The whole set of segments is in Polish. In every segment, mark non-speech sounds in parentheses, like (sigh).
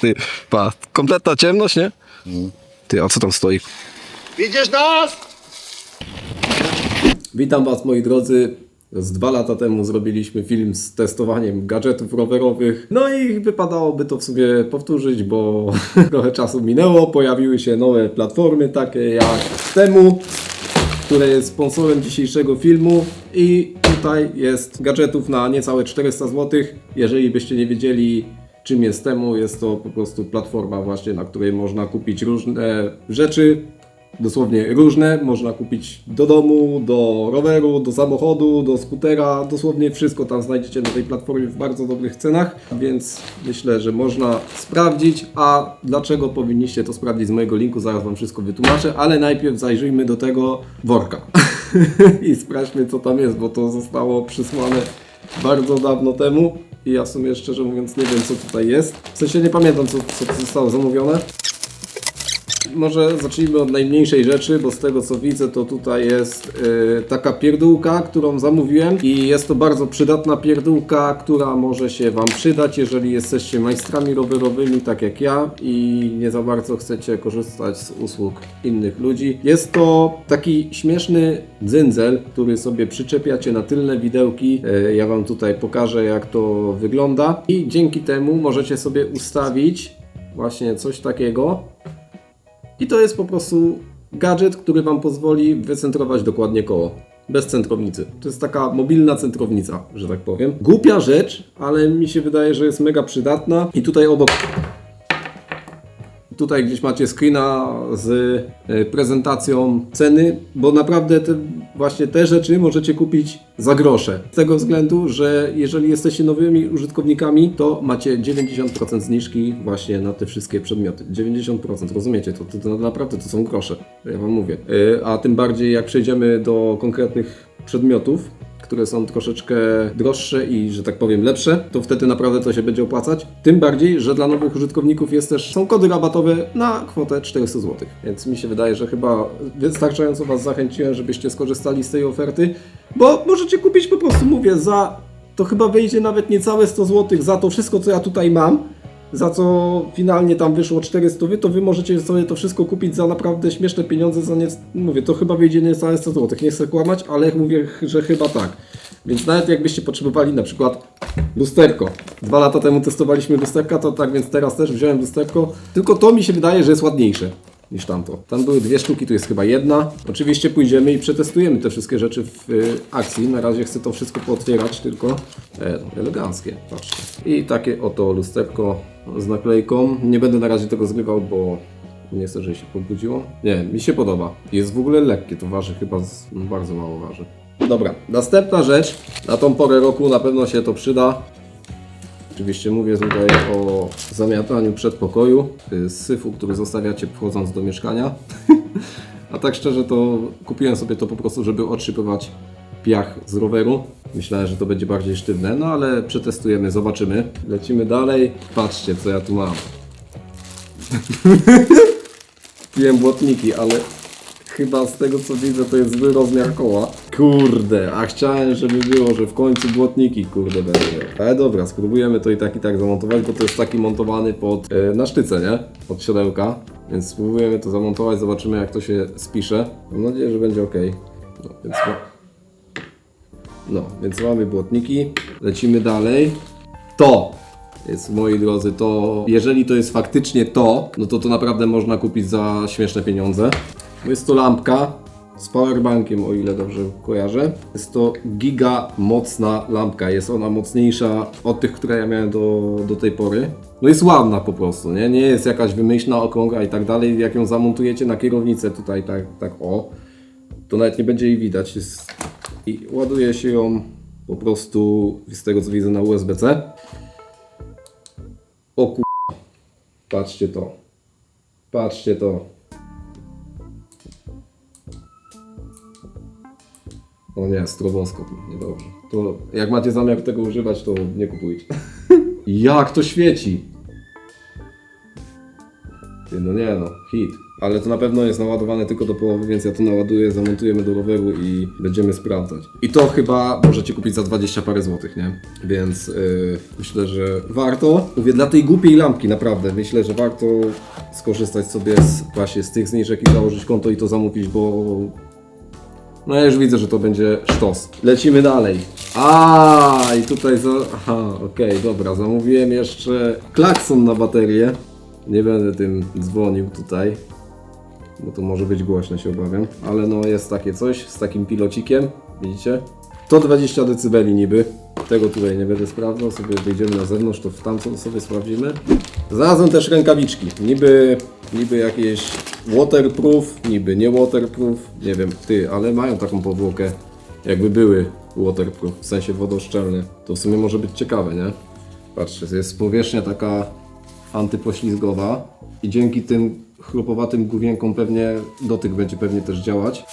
Ty, pa, kompletna ciemność, nie? Ty, a co tam stoi? Widzisz nas? Witam Was moi drodzy. Z dwa lata temu zrobiliśmy film z testowaniem gadżetów rowerowych. No i wypadałoby to w sumie powtórzyć, bo (laughs) trochę czasu minęło. Pojawiły się nowe platformy, takie jak Temu, które jest sponsorem dzisiejszego filmu. I tutaj jest gadżetów na niecałe 400 zł. Jeżeli byście nie wiedzieli, czym jest Temu, jest to po prostu platforma właśnie, na której można kupić różne rzeczy dosłownie różne. Można kupić do domu, do roweru, do samochodu, do skutera. Dosłownie wszystko tam znajdziecie na tej platformie w bardzo dobrych cenach, więc myślę, że można sprawdzić. A dlaczego powinniście to sprawdzić z mojego linku? Zaraz Wam wszystko wytłumaczę, ale najpierw zajrzyjmy do tego worka (laughs) i sprawdźmy, co tam jest, bo to zostało przysłane bardzo dawno temu. I ja w sumie szczerze mówiąc nie wiem co tutaj jest. W sensie nie pamiętam co, co zostało zamówione. Może zacznijmy od najmniejszej rzeczy, bo z tego co widzę, to tutaj jest y, taka pierdółka, którą zamówiłem i jest to bardzo przydatna pierdółka, która może się Wam przydać, jeżeli jesteście majstrami rowerowymi, tak jak ja i nie za bardzo chcecie korzystać z usług innych ludzi. Jest to taki śmieszny dzyndzel, który sobie przyczepiacie na tylne widełki. Y, ja Wam tutaj pokażę, jak to wygląda i dzięki temu możecie sobie ustawić właśnie coś takiego. I to jest po prostu gadżet, który Wam pozwoli wycentrować dokładnie koło. Bez centrownicy. To jest taka mobilna centrownica, że tak powiem. Głupia rzecz, ale mi się wydaje, że jest mega przydatna. I tutaj obok. Tutaj gdzieś macie screena z e, prezentacją ceny, bo naprawdę te, właśnie te rzeczy możecie kupić za grosze. Z tego względu, że jeżeli jesteście nowymi użytkownikami, to macie 90% zniżki właśnie na te wszystkie przedmioty. 90%, rozumiecie? To, to, to naprawdę to są grosze, ja Wam mówię. E, A tym bardziej jak przejdziemy do konkretnych przedmiotów, które są troszeczkę droższe i, że tak powiem, lepsze, to wtedy naprawdę to się będzie opłacać. Tym bardziej, że dla nowych użytkowników jest też, są kody rabatowe na kwotę 400 zł. Więc mi się wydaje, że chyba wystarczająco Was zachęciłem, żebyście skorzystali z tej oferty, bo możecie kupić po prostu, mówię, za to chyba wyjdzie nawet niecałe 100 zł za to wszystko, co ja tutaj mam za co finalnie tam wyszło 400, to wy możecie sobie to wszystko kupić za naprawdę śmieszne pieniądze, za nie, mówię, to chyba wyjdzie niecałe 100 zł, nie chcę kłamać, ale mówię, że chyba tak. Więc nawet jakbyście potrzebowali na przykład lusterko. Dwa lata temu testowaliśmy lusterka, to tak więc teraz też wziąłem lusterko, tylko to mi się wydaje, że jest ładniejsze niż tamto. Tam były dwie sztuki, tu jest chyba jedna. Oczywiście pójdziemy i przetestujemy te wszystkie rzeczy w y, akcji. Na razie chcę to wszystko pootwierać tylko. E, eleganckie, patrzcie. I takie oto lusterko z naklejką. Nie będę na razie tego zgrywał, bo nie chcę, żeby się pobudziło. Nie, mi się podoba. Jest w ogóle lekkie, to waży chyba z, no, bardzo mało waży. Dobra, następna rzecz. Na tą porę roku na pewno się to przyda. Oczywiście mówię tutaj o zamiataniu przedpokoju y, z syfu, który zostawiacie wchodząc do mieszkania. (laughs) A tak szczerze to kupiłem sobie to po prostu, żeby otrzypywać piach z roweru. Myślałem, że to będzie bardziej sztywne, no ale przetestujemy, zobaczymy. Lecimy dalej. Patrzcie, co ja tu mam. (laughs) Kupiłem błotniki, ale chyba z tego co widzę to jest zły rozmiar koła. Kurde, a chciałem, żeby było, że w końcu błotniki, kurde, będą. Ale dobra, spróbujemy to i tak i tak zamontować, bo to jest taki montowany pod, e, na sztyce, nie? Pod siodełka. Więc spróbujemy to zamontować, zobaczymy jak to się spisze. Mam nadzieję, że będzie ok. No, więc, no, więc mamy błotniki. Lecimy dalej. To jest, moi drodzy, to jeżeli to jest faktycznie to, no to to naprawdę można kupić za śmieszne pieniądze. Jest to lampka z powerbankiem, o ile dobrze kojarzę. Jest to giga mocna lampka. Jest ona mocniejsza od tych, które ja miałem do, do tej pory. No jest ładna po prostu, nie? Nie jest jakaś wymyślna, okrągła i tak dalej. Jak ją zamontujecie na kierownicę tutaj tak, tak o, to nawet nie będzie jej widać. Jest... I ładuje się ją po prostu z tego co widzę na USB-C. O ku... Patrzcie to. Patrzcie to. O nie, stroboskop, niedobrze. To jak macie zamiar tego używać, to nie kupujcie. (laughs) jak to świeci! No nie no, hit. Ale to na pewno jest naładowane tylko do połowy, więc ja to naładuję, zamontujemy do roweru i będziemy sprawdzać. I to chyba możecie kupić za 20 parę złotych, nie? Więc yy, myślę, że warto. Mówię, dla tej głupiej lampki naprawdę, myślę, że warto skorzystać sobie z, właśnie z tych zniżek i założyć konto i to zamówić, bo no ja już widzę, że to będzie sztos. Lecimy dalej. A i tutaj za... Aha, okej, dobra. Zamówiłem jeszcze klakson na baterię. Nie będę tym dzwonił tutaj, bo to może być głośno, się obawiam. Ale no jest takie coś z takim pilocikiem, widzicie? To 20 dB niby. Tego tutaj nie będę sprawdzał, sobie wyjdziemy na zewnątrz, to w tamtą sobie sprawdzimy. Znalazłem też rękawiczki. Niby, niby jakieś waterproof, niby nie waterproof, nie wiem, ty, ale mają taką powłokę, jakby były waterproof, w sensie wodoszczelne. To w sumie może być ciekawe, nie? Patrzcie, jest powierzchnia taka antypoślizgowa i dzięki tym chrupowatym główienkom pewnie dotyk będzie pewnie też działać.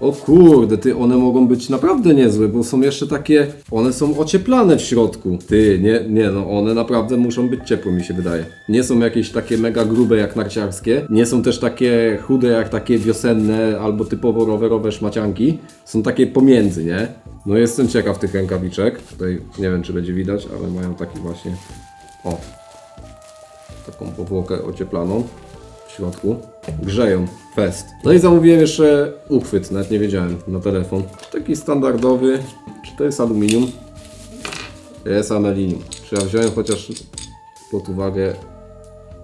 O kurde, ty, one mogą być naprawdę niezłe, bo są jeszcze takie, one są ocieplane w środku. Ty, nie, nie, no one naprawdę muszą być ciepłe, mi się wydaje. Nie są jakieś takie mega grube jak narciarskie, nie są też takie chude jak takie wiosenne albo typowo rowerowe szmacianki. Są takie pomiędzy, nie? No jestem ciekaw tych rękawiczek. Tutaj nie wiem, czy będzie widać, ale mają taki właśnie, o, taką powłokę ocieplaną w środku. Grzeją. Fest. No i zamówiłem jeszcze uchwyt, nawet nie wiedziałem, na telefon. Taki standardowy. Czy to jest aluminium? Jest aluminium. Czy ja wziąłem chociaż pod uwagę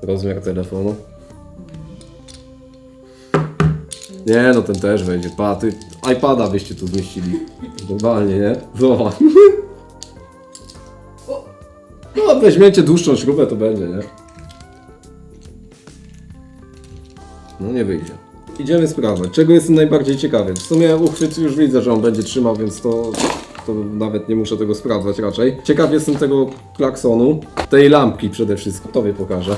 rozmiar telefonu? Nie, no ten też wejdzie. Pa, ty iPada byście tu zmieścili. Normalnie, nie? Zobacz. No, weźmiecie dłuższą śrubę, to będzie, nie? No nie wyjdzie. Idziemy sprawdzać. Czego jestem najbardziej ciekawy? W sumie uchwyt już widzę, że on będzie trzymał, więc to, to nawet nie muszę tego sprawdzać raczej. Ciekaw jestem tego klaksonu, tej lampki przede wszystkim. Tobie pokażę.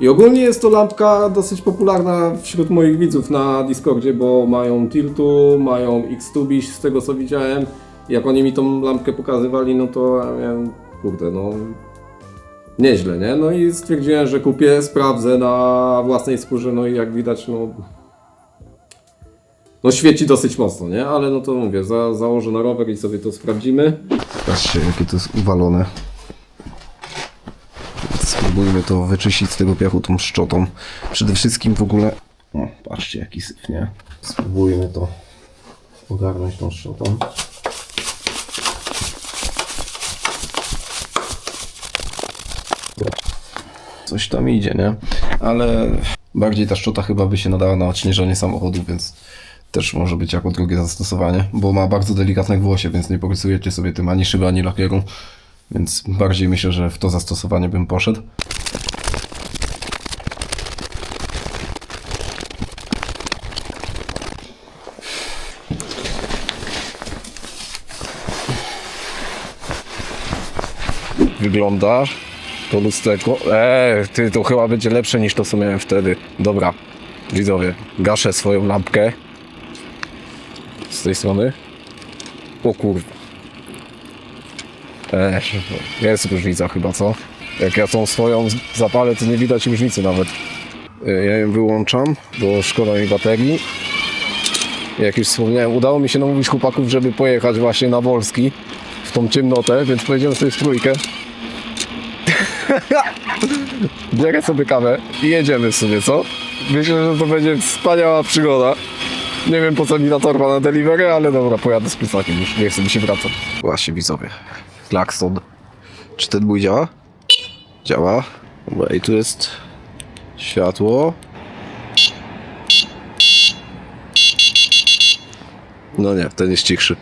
I ogólnie jest to lampka dosyć popularna wśród moich widzów na Discordzie, bo mają Tiltu, mają X-Tubiś z tego co widziałem. Jak oni mi tą lampkę pokazywali, no to ja miałem, kurde, no nieźle, nie? No i stwierdziłem, że kupię, sprawdzę na własnej skórze, no i jak widać, no... No świeci dosyć mocno, nie? Ale no to mówię, za, założę na rower i sobie to sprawdzimy. Patrzcie, jakie to jest uwalone. Spróbujmy to wyczyścić z tego piachu tą szczotą. Przede wszystkim w ogóle... O, patrzcie, jaki syf, nie? Spróbujmy to ogarnąć tą szczotą. Coś tam idzie, nie? Ale bardziej ta szczota chyba by się nadała na odśnieżanie samochodu, więc też może być jako drugie zastosowanie, bo ma bardzo delikatne włosie, więc nie porysujecie sobie tym ani szyby, ani lakieru. Więc bardziej myślę, że w to zastosowanie bym poszedł. Wygląda to lusterko. Eee, ty, to chyba będzie lepsze niż to, co miałem wtedy. Dobra, widzowie, gaszę swoją lampkę. Z tej strony. O kurwa. Eee, jest różnica chyba, co? Jak ja tą swoją zapalę, to nie widać różnicy nawet. Eee, Ja ją wyłączam, bo szkoda mi baterii. Jak już wspomniałem, udało mi się namówić chłopaków, żeby pojechać właśnie na Wolski w tą ciemnotę, więc pojedziemy sobie w trójkę. (laughs) Bierę sobie kawę i jedziemy sobie, co? Myślę, że to będzie wspaniała przygoda. Nie wiem po co mi ta torba na delivery, ale dobra, pojadę z plecakiem już, nie chcę mi się wracać. Właśnie widzowie, klakson. Czy ten mój działa? Działa. Dobra, i tu jest światło. No nie, ten jest cichszy.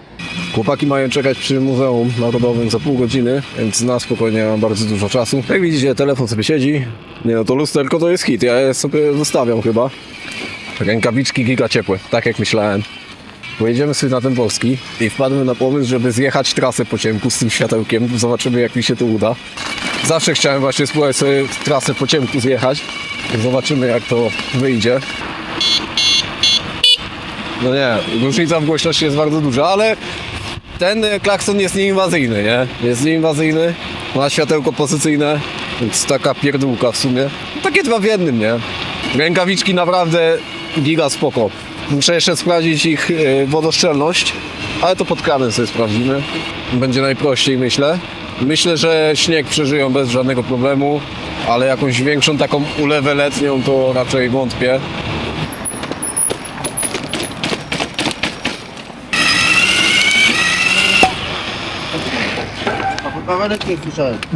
Chłopaki mają czekać przy Muzeum Narodowym za pół godziny, więc na spokojnie mam bardzo dużo czasu. Jak widzicie, telefon sobie siedzi. Nie no, to lusterko to jest hit, ja je sobie zostawiam chyba. Rękawiczki giga ciepłe, tak jak myślałem. Pojedziemy sobie na ten Wolski i wpadłem na pomysł, żeby zjechać trasę po ciemku z tym światełkiem. Zobaczymy jak mi się to uda. Zawsze chciałem właśnie spróbować sobie trasę po ciemku zjechać. Zobaczymy jak to wyjdzie. No nie, różnica w głośności jest bardzo duża, ale ten e, klakson jest nieinwazyjny, nie? Jest nieinwazyjny, ma światełko pozycyjne, więc taka pierdółka w sumie. Takie dwa w jednym, nie? Rękawiczki naprawdę giga spoko. Muszę jeszcze sprawdzić ich e, wodoszczelność, ale to pod kranem sobie sprawdzimy. Będzie najprościej, myślę. Myślę, że śnieg przeżyją bez żadnego problemu, ale jakąś większą taką ulewę letnią to raczej wątpię. Nie słyszałem. (laughs)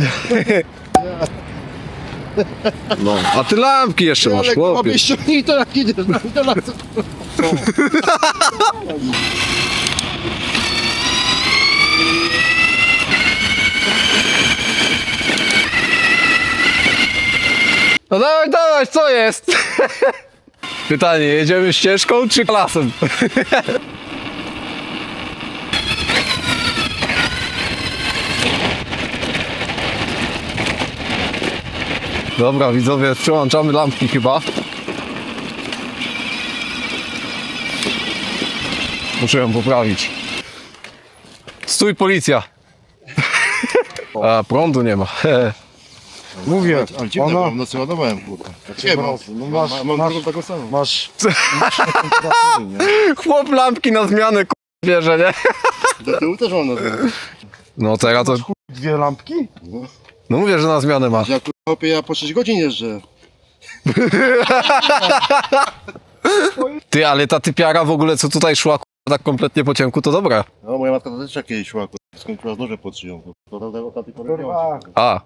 No. A ty lampki jeszcze masz, chłopie. ściągnij to jak idziesz do lasu. (laughs) No dawaj, dawaj, co jest? (laughs) Pytanie, jedziemy ścieżką czy lasem? Dobra, widzowie, przełączamy lampki chyba. Muszę ją poprawić. Stój, policja. (laughs) A, prądu nie ma. (laughs) Mówię, Ale dziwne, ona... bo w nocy ładowałem, kurwa. Nie mam. No masz, Mam masz, drugą taką samą. masz, (laughs) masz nie? Chłop lampki na zmianę k- bierze, nie? Do tyłu też mam na zmianę. No teraz to... Dwie lampki? No mówię, że na zmianę ma. Ja kurwa, ja po 6 godzin jeżdżę. Ty, ale ta typiara w ogóle, co tutaj szła tak kompletnie po ciemku, to dobra. No, moja matka to też tak kiedyś szła, kurwa. Skończyła z nożem pod szyją. To prawda, o A.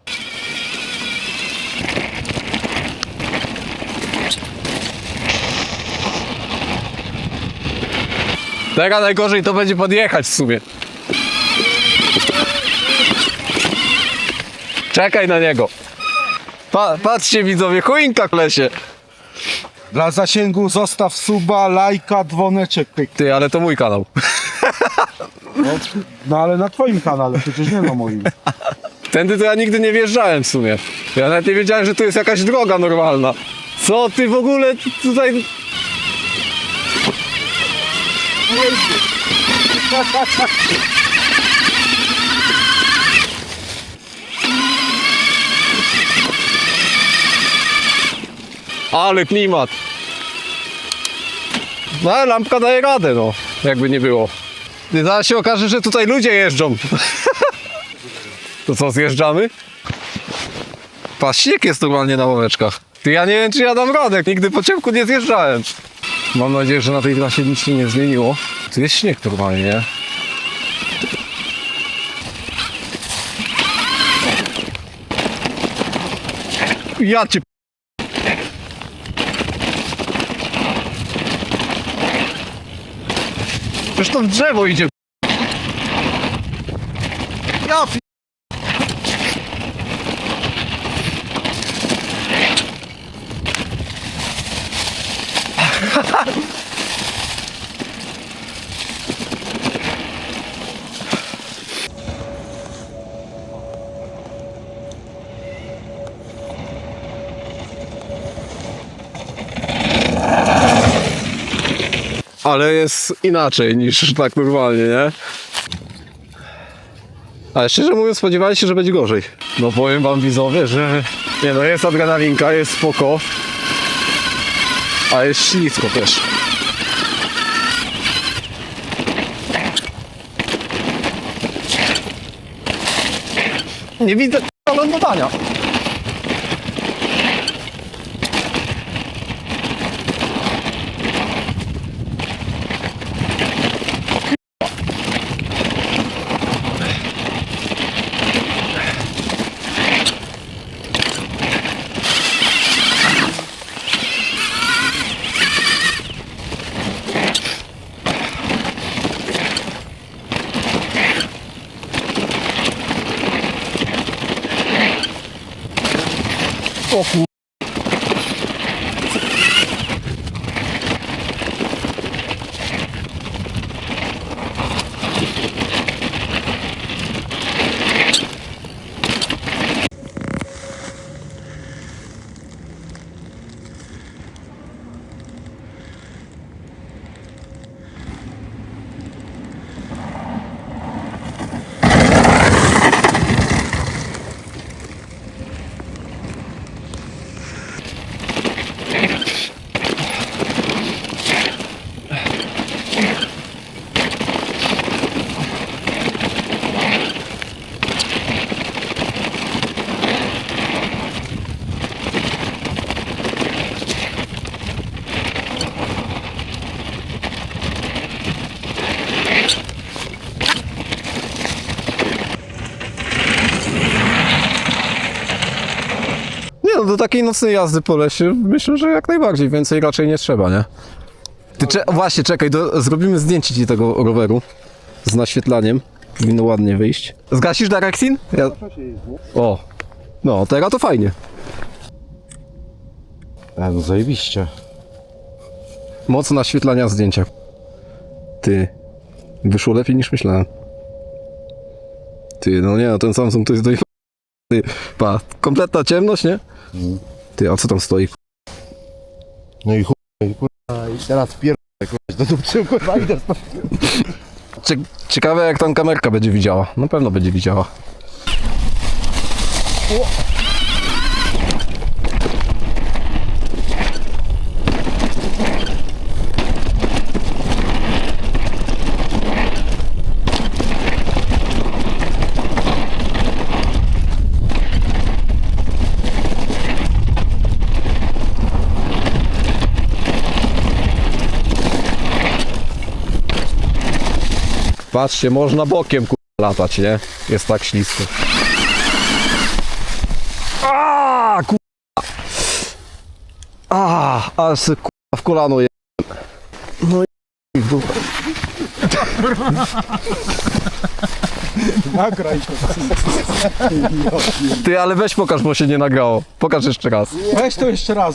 Teraz najgorzej to będzie podjechać w sumie. Czekaj na niego. Pa, patrzcie widzowie, choinka w lesie. Dla zasięgu zostaw suba, lajka, dzwoneczek. pyk. Ty, ale to mój kanał. No, no ale na twoim kanale, przecież nie na moim. Tędy to ja nigdy nie wjeżdżałem w sumie. Ja nawet nie wiedziałem, że tu jest jakaś droga normalna. Co ty w ogóle tutaj... Ale klimat. No ale lampka daje radę, no. Jakby nie było. Ty, Zaraz się okaże, że tutaj ludzie jeżdżą. (laughs) To co, zjeżdżamy? Pas śnieg jest normalnie na ławeczkach. Ty, ja nie wiem, czy ja dam radę, nigdy po ciemku nie zjeżdżałem. Mam nadzieję, że na tej trasie nic się nie zmieniło. Tu jest śnieg normalnie, nie? Ja cię... To w drzewo idzie. Ja pi- (laughs) Ale jest inaczej niż tak normalnie, nie? Ale szczerze mówiąc spodziewałem się, że będzie gorzej. No powiem wam widzowie, że nie no jest adrenalinka, jest spoko. A jest ślisko też. Nie widzę lądowania. O takiej nocnej jazdy po lesie myślę, że jak najbardziej, więcej raczej nie trzeba, nie? Ty cze- właśnie, czekaj, do, zrobimy zdjęcie ci tego roweru z naświetlaniem. Powinno ładnie wyjść. Zgasisz Dareksin? Ja... O, no teraz to fajnie. E, no zajebiście. Moc naświetlania zdjęcia. Ty, wyszło lepiej niż myślałem. Ty, no nie, no ten Samsung to jest do... Ty, pa, kompletna ciemność, nie? Ty, a co tam stoi? No i chuj, i kurwa, i teraz pierdolę, kurwa, do dupcy, kurwa, idę stąd. Cie- ciekawe jak tam kamerka będzie widziała. Na pewno będzie widziała. Patrzcie, można bokiem ku... latać, nie? Jest tak ślisko. A, ku... A, aż se ku... w kolano je... No i w dupę. Nagraj to. Ty, ale weź pokaż, bo się nie nagrało. Pokaż jeszcze raz. Weź to jeszcze raz.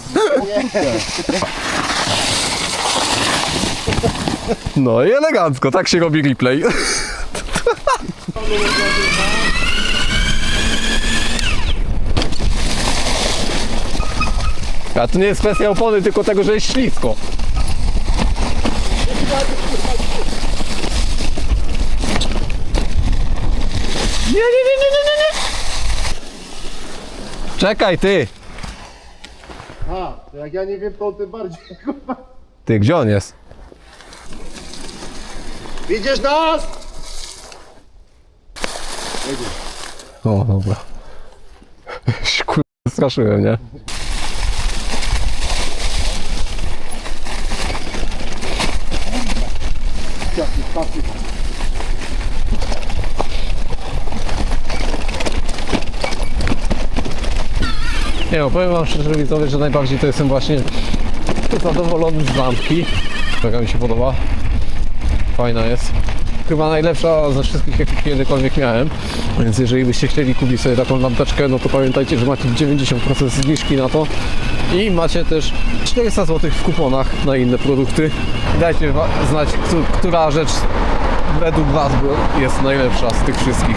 No i elegancko, tak się robi replay. A to nie jest kwestia opony, tylko tego, że jest ślisko. Nie, nie, nie, nie, nie, nie, nie. Czekaj, ty. A, jak ja nie wiem, to on tym bardziej. Ty, gdzie on jest? Widzisz nas? O, dobra. Kurwa, straszyłem, nie? Nie no, powiem wam szczerze widzowie, że najbardziej to jestem właśnie zadowolony z lampki, która mi się podoba. Fajna jest. Chyba najlepsza ze wszystkich, jakie kiedykolwiek miałem. Więc jeżeli byście chcieli kupić sobie taką lampeczkę, no to pamiętajcie, że macie 90% zniżki na to. I macie też 400 zł w kuponach na inne produkty. Dajcie znać, któ- która rzecz według Was jest najlepsza z tych wszystkich.